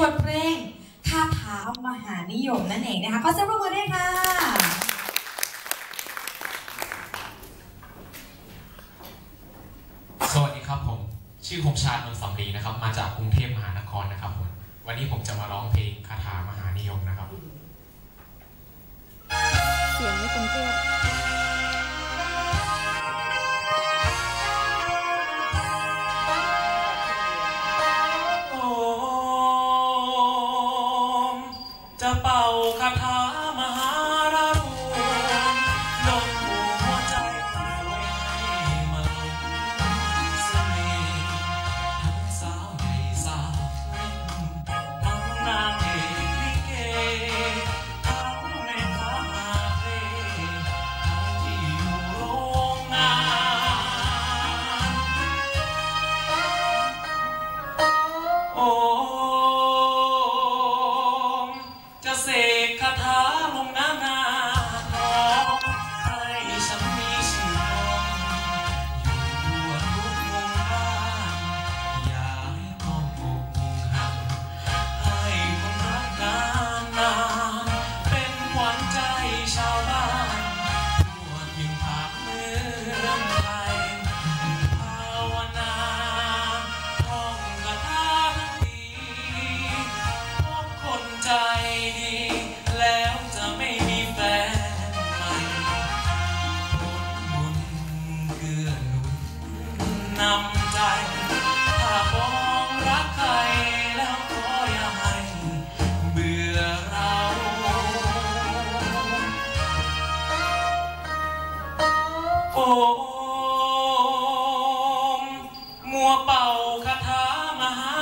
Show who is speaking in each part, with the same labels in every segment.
Speaker 1: บทเพลงคาถามหานิยมนั่นเองนะคะขอเสียงปรบมือด้วยค่ะ
Speaker 2: สวัสดีครับผม ชื่อคมชาญนนท์สำลีนะครับ มาจากกรุงเทพมหานครนะครับผมวันนี้ผมจะมาร้องเพลงคาถามหานิยมนะครับ
Speaker 3: เสียงไม่เป็นเพื่
Speaker 2: จะเป่าคาถามหารารูดนหัวใจผู้ไว้ให้มาลงเสน่ห์ทั้งสาวใหญ่สาวเล็กทั้งนาง นำใจ ถ้ามองรักใครแล้วขออย่าให้เบื่อเรา โอมมัวเป่าคาถามหา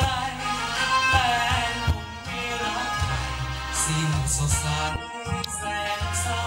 Speaker 2: ไรแฟนผมมีรักใหม่สิ้นสดใสแสนเศร้า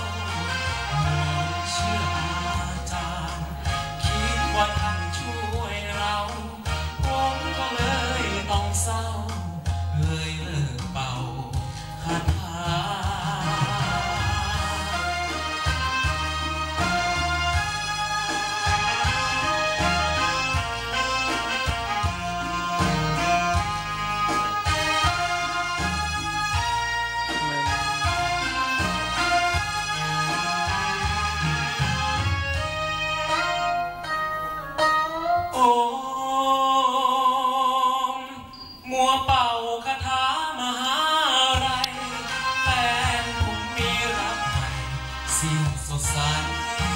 Speaker 2: สิ้นสด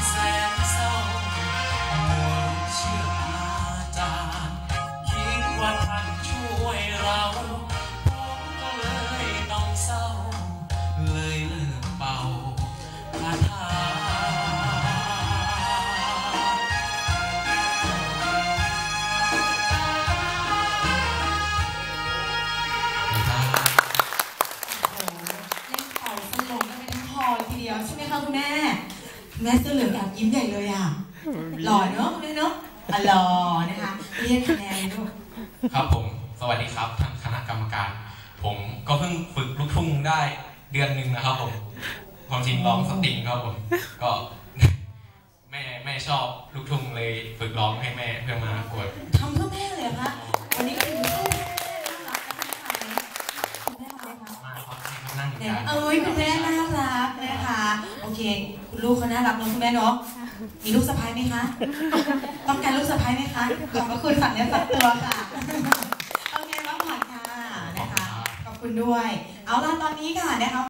Speaker 2: ใสแสนเศร้ามัวเชื่ออาจารย์คิดว่าท่านช่วยเราผมก็เลยต้องเศร้า เลยเลิกเป่าคาถา
Speaker 1: โอ้โหเล่นคอสลงกันไปทั้งคอทีเดียวใช่ไหมคะคุณแม่ แม่เสื้อเหลืองอยากยิ้มใหญ่เลยอะ หล่อเนอะคุณแม่เนอะอะหล่อนะคะเรียกคะแนนลูก
Speaker 2: ครับผม สวัสดีครับท่านคณะกรรมการ ผมก็เพิ่งฝึกลูกทุ่งได้เดือนหนึ่งนะครับผมความจริงร้องสตริงครับผม ก็แม่แม่ชอบลูกทุ่งเลยฝึกร้องให้แม่เพื่อมาประกวด
Speaker 1: ทำเพื่อแม่เลยเหรอคะวันนี้ก็ถือว่าแม่น่ารักนะคะคุณแม่มาไหมคะ
Speaker 2: มาครับให้ เขานั่งอยู่
Speaker 1: เนี่ย
Speaker 2: กัน
Speaker 1: เอ้ยคุณแม่น่ารักนะคะ โอเค คุณลูกเขาน่ารักเนอะคุณแม่เนาะ มีลูกสะพ้ายไหมคะ ต้องการลูกสะพ้ายไหมคะ ขอบพระคุณฝั่งเนี้ยฝั่งตัวค่ะ โอเครับผ่อนค่ะนะคะ ขอบคุณด้วย เอาล่ะตอนนี้ค่ะนะคะ